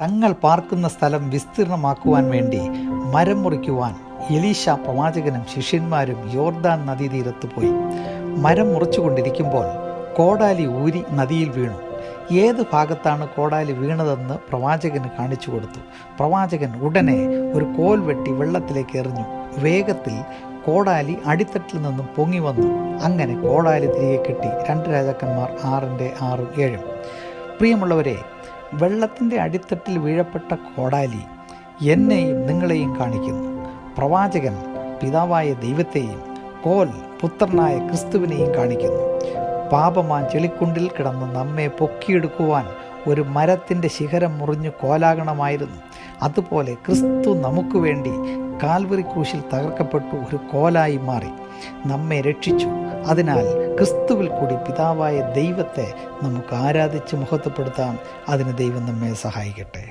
തങ്ങൾ പാർക്കുന്ന സ്ഥലം വിസ്തീർണമാക്കുവാൻ വേണ്ടി മരം മുറിക്കുവാൻ എലീഷ പ്രവാചകനും ശിഷ്യന്മാരും യോർദാൻ നദീതീരത്ത് പോയി മരം മുറിച്ചുകൊണ്ടിരിക്കുമ്പോൾ കോടാലി ഊരി നദിയിൽ വീണു. ഏത് ഭാഗത്താണ് കോടാലി വീണതെന്ന് പ്രവാചകന് കാണിച്ചു കൊടുത്തു. പ്രവാചകൻ ഉടനെ ഒരു കോൽ വെട്ടി വെള്ളത്തിലേക്ക് എറിഞ്ഞു. വേഗത്തിൽ കോടാലി അടിത്തട്ടിൽ നിന്നും പൊങ്ങി വന്നു. അങ്ങനെ കോടാലി തിരികെ കെട്ടി രണ്ട് രാജാക്കന്മാർ ആറിന്റെ ആറും ഏഴും. പ്രിയമുള്ളവരെ വെള്ളത്തിന്റെ അടിത്തട്ടിൽ വീഴപ്പെട്ട കോടാലി എന്നെയും നിങ്ങളെയും കാണിക്കുന്നു. പ്രവാചകൻ പിതാവായ ദൈവത്തെയും കോൽ പുത്രനായ ക്രിസ്തുവിനെയും കാണിക്കുന്നു. പാപമാൻ ചെളിക്കുണ്ടിൽ കിടന്ന് നമ്മെ പൊക്കിയെടുക്കുവാൻ ഒരു മരത്തിന്റെ ശിഖരം മുറിഞ്ഞു കോലാകണമായിരുന്നു. അതുപോലെ ക്രിസ്തു നമുക്ക് വേണ്ടി കാൽവറി ക്രൂശിൽ തകർക്കപ്പെട്ടു ഒരു കോലായി മാറി. നമ്മെ രക്ഷിച്ചു. അതിനാൽ ക്രിസ്തുവിൽ കൂടി പിതാവായ ദൈവത്തെ നമുക്ക് ആരാധിച്ച് മഹത്വപ്പെടുത്താം. അതിന് ദൈവം നമ്മെ സഹായിക്കട്ടെ.